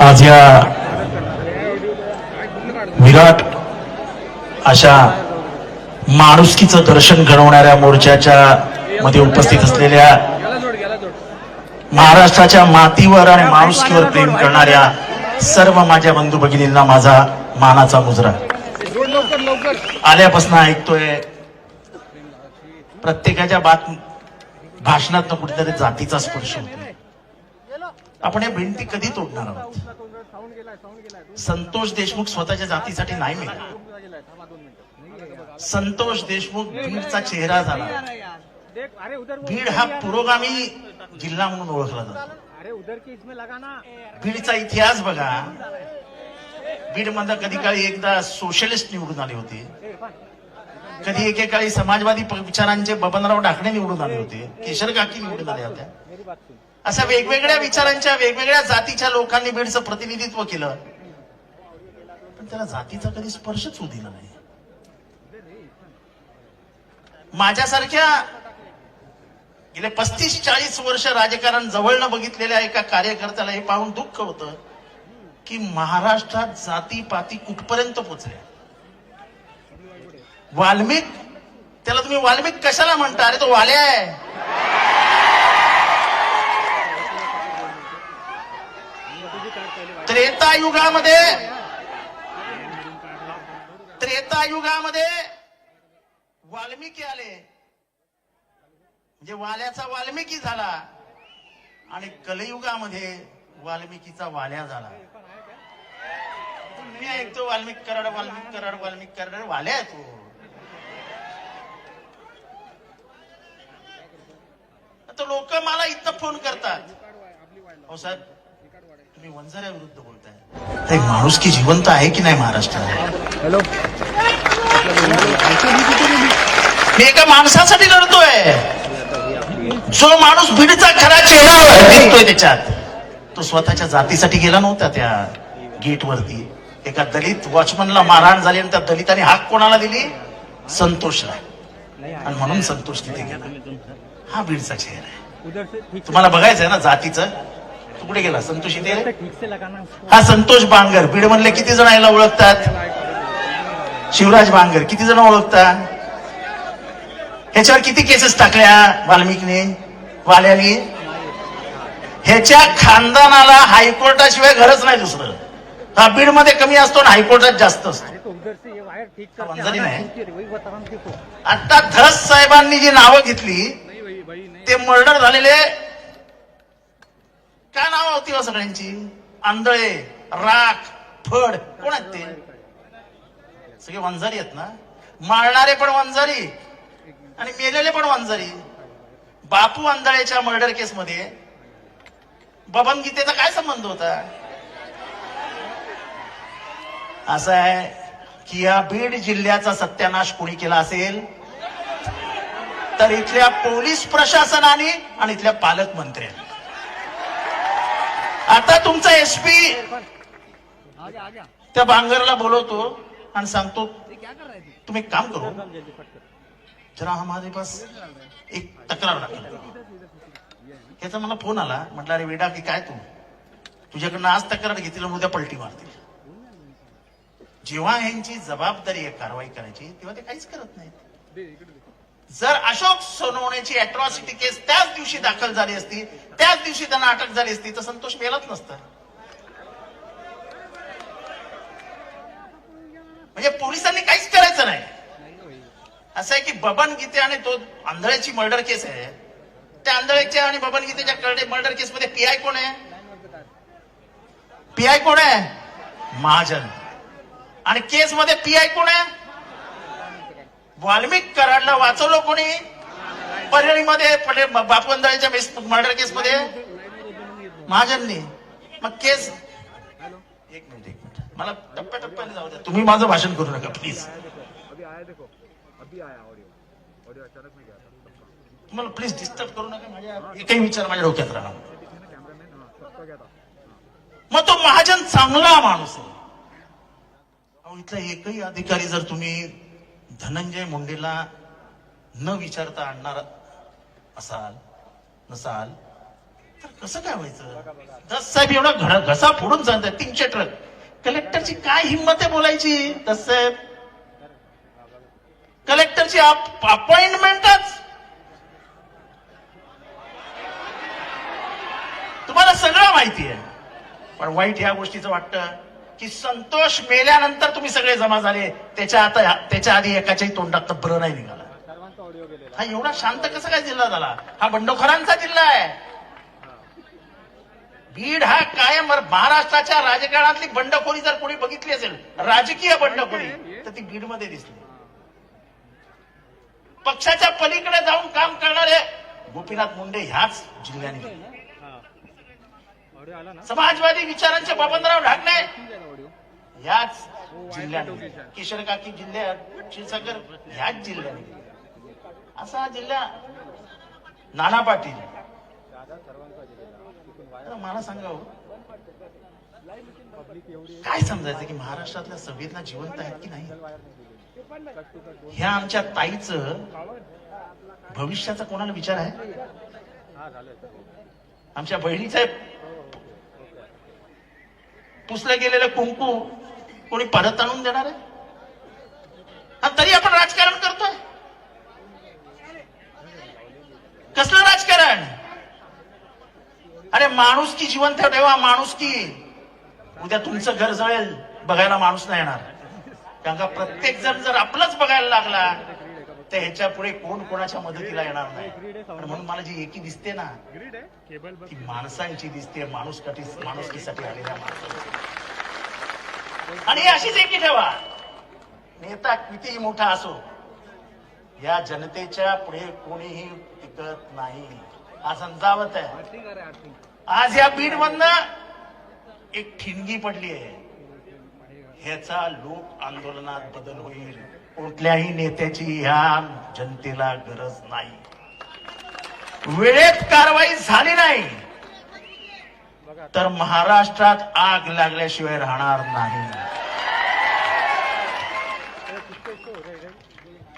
आज या विराट अशा माणुसकीचं दर्शन घडवणाऱ्या मोर्चाच्या मध्ये उपस्थित असलेल्या महाराष्ट्राच्या मातीवर आणि माणुसकीवर प्रेम करणाऱ्या सर्व माझ्या बंधू भगिनींना माझा मानाचा मुजरा. आल्यापासून ऐकतोय प्रत्येकाच्या बात भाषणात कुठेतरी जातीचा स्पर्श होतो आपण या भिंती कधी तोडणार आहोत? संतोष देशमुख स्वतःच्या जातीसाठी नाही मिळाला संतोष देशमुख बीडचा चेहरा झाला. भीड बीड हा पुरोगामी जिल्हा म्हणून ओळखला जातो. भीडचा बीडचा इतिहास बघा. बीडमध्ये कधी काळी एकदा सोशलिस्ट निवडून आले होते. कधी एकेकाळी समाजवादी विचारांचे बबनराव डाकणे निवडून आले होते केशर काकी निवडून आल्या होत्या. अशा वेगवेगळ्या विचारांच्या वेगवेगळ्या जातीच्या लोकांनी बीडचं प्रतिनिधित्व केलं. पण त्याला जातीचा कधी स्पर्शच होऊ दिला नाही. माझ्यासारख्या गेले पस्तीस चाळीस वर्ष राजकारण जवळनं बघितलेल्या एका कार्यकर्त्याला हे पाहून दुःख होतं की महाराष्ट्रात जाती पाती कुठपर्यंत पोचल्या? वाल्मिक? त्याला तुम्ही वाल्मिक कशाला म्हणता? अरे तो वाल्या आहे. त्रेता युगामध्ये त्रेता युगामध्ये वाल्मिकी आले. म्हणजे वाल्याचा वाल्मिकी झाला आणि कलयुगामध्ये वाल्मिकीचा वाल्या झाला. मी ऐकतो वाल्मिक कराड वाल्मिक कराड वाल्मिक कराड वाल्या आहे तो. आता लोक मला इथं फोन करतात. हो साहेब तुम्ही वंजाऱ्या विरुद्ध बोलताय. तर एक माणूस की जिवंत आहे की नाही महाराष्ट्रात? हेलो. मी एका माणसासाठी लढतोय जो माणूस बीडचा खरा चेहरा दिसतोय त्याच्यात. तो स्वतःच्या जातीसाठी गेला नव्हता त्या गेटवरती. एका दलित वॉचमनला मारहाण झाली आणि त्या दलिताने हाक कोणाला दिली? संतोषला आणि म्हणून संतोष तिथे गेला. हा बीडचा चेहरा आहे. तुम्हाला बघायचं आहे ना जातीचं? तू कुठे गेला? संतोष इथे हा संतोष बांगर. बीड मधले किती जण याला ओळखतात? शिवराज बांगर. किती जण ओळखतात? ह्याच्यावर किती केसेस टाकल्या वाल्मिकने? वाल्याने ह्याच्या खानदानाला हायकोर्टाशिवाय घरच नाही दुसरं. हा बीडमध्ये कमी असतो आणि हायकोर्टात जास्त असतो. नहीं। आता धस साहेबांनी जी नावं घेतली ते मर्डर झालेले. काय नाव होती बा सगळ्यांची? आंधळे राख फड. कोण आहेत ते? सगळे वंजारी आहेत ना? मारणारे पण वंजारी आणि मेलेले पण वंजारी. बापू आंधळेच्या मर्डर केस मध्ये बबन गीतेचा काय संबंध होता? असं आहे की या बीड जिल्ह्याचा सत्यानाश कोणी केला असेल? तर इथल्या पोलीस प्रशासनाने आणि इथल्या पालकमंत्र्यांनी आता तुमचा एसपी त्या बांगरला बोलवतो आणि सांगतो तुम्ही एक काम करू. जरा हमारे पास एक तक्रार याचा त्याचा मला फोन आला. म्हटलं अरे वेडा की काय तू तुझ्याकडनं आज तक्रार घेतील उद्या पलटी मारतील. जेव्हा यांची जबाबदारी आहे कारवाई करायची तेव्हा ते काहीच करत नाहीत. जर अशोक सोनवणेची अॅट्रॉसिटी केस त्याच दिवशी दाखल झाली असती त्याच दिवशी त्यांना अटक झाली असती तर संतोष मेलाच नसता. म्हणजे पोलिसांनी काहीच करायचं नाही. असं आहे की बबन गीते आणि तो आंधळ्याची मर्डर केस आहे. त्या आंधळ्याच्या आणि बबन गीतेच्या मर्डर केस मध्ये पीआय कोण आहे? पीआय कोण आहे? महाजन. आणि केस मध्ये पीआय कोण आहे? वाल्मिक कराडला वाचवलं कोणी? परळीमध्ये पटे- बापू मर्डर केस मध्ये? महाजननी. मग केस एक मिनिट एक मिनिट. मला टप्प्याटप्प्याने जाऊ द्या. तुम्ही माझं भाषण करू नका प्लीज तुम्हाला प्लीज डिस्टर्ब करू नका माझ्या एकही विचार माझ्या डोक्यात राहणार मग तो महाजन चांगला माणूस आहे. अहो, इथला एकही अधिकारी जर तुम्ही धनंजय मुंडेला न विचारता आणणार असाल नसाल तर कसं काय व्हायचं? दस साहेब एवढा घड घसा फोडून सांगतात तीनशे ट्रक. कलेक्टरची काय हिंमत आहे बोलायची? दस साहेब. कलेक्टरची अपॉइंटमेंटच तुम्हाला सगळं माहिती आहे. पण वाईट ह्या गोष्टीचं वाटतं. की संतोष मेल्यानंतर तुम्ही सगळे जमा झाले. त्याच्या आता त्याच्या आधी एकाच्याही तोंडात बरं नाही निघाला. हा एवढा शांत कसा काय जिल्हा झाला? हा बंडखोरांचा जिल्हा आहे. बीड हा कायम महाराष्ट्राच्या राजकारणातली बंडखोरी जर कोणी बघितली असेल राजकीय बंडखोरी तर ती बीडमध्ये दिसली. पक्षाच्या पलीकडे जाऊन काम करणारे गोपीनाथ मुंडे ह्याच जिल्ह्याने. समाजवादी विचारांचे बाबनराव ढाकणे ठीक आहे ना ऑडिओ ह्याच जिल्ह्याने किशोर काकी जिल्ह्यात क्षीरसागर ह्याच जिल्ह्याने. केले. असा हा जिल्हा नाना पाटील. मला सांगा हो, काय समजायचं की महाराष्ट्रातल्या संवेदना जिवंत आहेत की नाही? ह्या आमच्या ताईचं भविष्याचा कोणाला विचार आहे? हा आमच्या बहिणीचं पुसलं गेलेलं कुंकू कोणी परत आणून देणार आहे? तरी आपण राजकारण करतोय. कसलं राजकारण? अरे माणूस की जिवंत ठेवा माणूस की उद्या तुमचं घर जळेल बघायला माणूस नाही येणार. कारण का प्रत्येक जण जर आपलंच बघायला लागला तर ह्याच्या पुढे कोण कोणाच्या मदतीला येणार नाही. म्हणून मला जी एकी दिसते ना ती माणसांची दिसते माणूस माणुसकीसाठी आलेल्या माणसांची. आणि अशीच एकी ठेवा. नेता कितीही मोठा असो या जनतेच्या पुढे कोणीही टिकत नाही. हा समजावत आहे. आज या बीड मधनं एक ठिणगी पडली आहे. ह्याचा लोक आंदोलनात बदल होईल. कुठल्याही नेत्याची ह्या जनतेला गरज नाही. वेळेत कारवाई झाली नाही. तर महाराष्ट्रात आग लागल्याशिवाय राहणार नाही.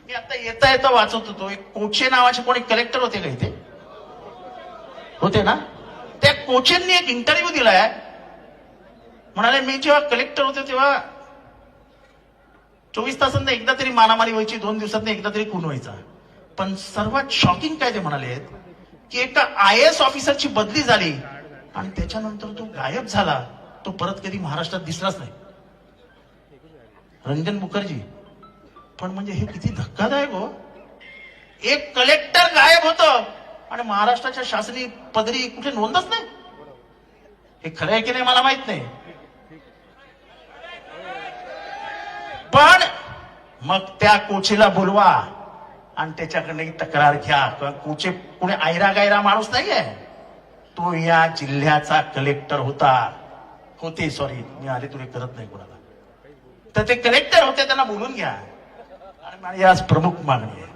मी आता येता येता वाचत होतो. एक कोचे नावाचे कोणी कलेक्टर होते का इथे? होते ना? त्या कोचेंनी एक इंटरव्ह्यू दिलाय. म्हणाले मी जेव्हा कलेक्टर होते तेव्हा चोवीस तासांत एकदा तरी मारामारी व्हायची दोन दिवसात एकदा तरी खून व्हायचा. पण सर्वात शॉकिंग काय ते म्हणाले की एका आय एस ऑफिसरची बदली झाली आणि त्याच्यानंतर तो गायब झाला तो परत कधी महाराष्ट्रात दिसलाच नाही. रंजन मुखर्जी. पण म्हणजे हे किती धक्कादायक हो. एक कलेक्टर गायब होत आणि महाराष्ट्राच्या शासनी पदरी कुठे नोंदच नाही. हे खरं आहे की नाही मला माहीत नाही. पण मग त्या कोचीला बोलवा आणि त्याच्याकडनं तक्रार घ्या. किंवा कोचे कुणी आयरा गायरा माणूस नाहीये. तो या जिल्ह्याचा कलेक्टर होता. होते सॉरी मी आले तुले करत नाही कोणाला. तर ते कलेक्टर होते त्यांना बोलून घ्या. आणि माझी आज प्रमुख मागणी आहे.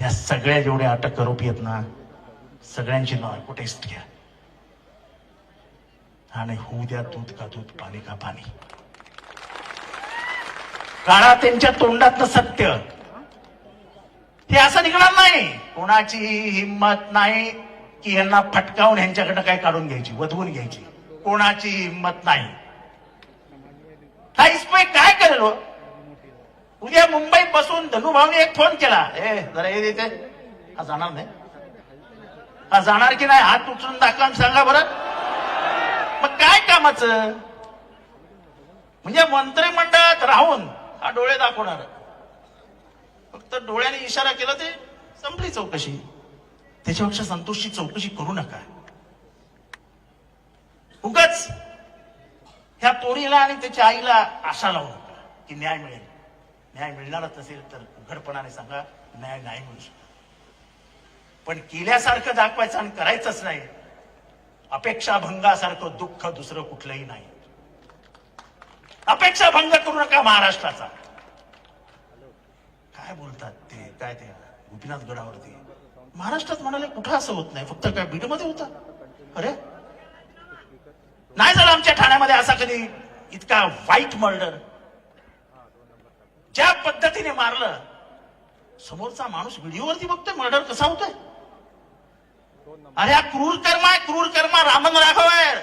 या सगळ्या जेवढ्या अटक आरोपी आहेत ना सगळ्यांची नाव टेस्ट घ्या. आणि होऊ द्या दूध का दूध पाणी का पाणी. काळा त्यांच्या तोंडातलं सत्य. हे असं निघणार नाही. कोणाची हिंमत नाही की यांना फटकावून यांच्याकडनं काय काढून घ्यायची वधवून घ्यायची. कोणाची हिंमत नाही. हा इस्माई काय करेल हो? उद्या मुंबईत बसून धनुभावने एक फोन केला. ए जरा हे देते. हा जाणार नाही. हा जाणार की नाही हात उचलून दाखवा सांगा बरं. मग काय कामाचं? म्हणजे मंत्रिमंडळात राहून हा डोळे दाखवणार. फक्त डोळ्याने इशारा केला ते संपली चौकशी. त्याच्यापेक्षा संतोषची चौकशी करू नका. उगाच ह्या पोरीला आणि त्याच्या आईला आशा लावू नका की न्याय मिळेल. न्याय मिळणारच नसेल तर उघडपणाने सांगा न्याय नाही मिळू शकत. पण केल्यासारखं दाखवायचं आणि करायचंच नाही. अपेक्षा भंगासारखं दुःख दुसरं कुठलंही नाही. अपेक्षा भंग करू नका महाराष्ट्राचा. काय बोलतात ते? काय ते? गोपीनाथ गडावरती. महाराष्ट्रात म्हणाले कुठं असं होत नाही? फक्त काय बीडमध्ये होतं? अरे? नाही झालं आमच्या ठाण्यामध्ये असा कधी इतका वाईट मर्डर. ज्या पद्धतीने मारलं समोरचा माणूस व्हिडिओवरती बघतोय मर्डर कसा होतोय? अरे हा क्रूर कर्म आहे क्रूर कर्म रामन राघव आहे.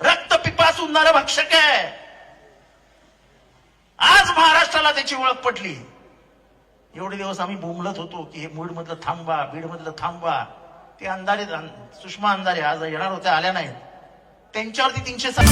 रक्त पिपासू नरभक्षक आहे. आज महाराष्ट्राला त्याची ओळख पटली. एवढे दिवस आम्ही बोंबलत होतो की हे मूड मधलं थांबवा बीड मधलं थांबवा. ते अंधारे सुषमा अंधारे आज येणार होत्या आल्या नाहीत. त्यांच्यावरती तीनशे सात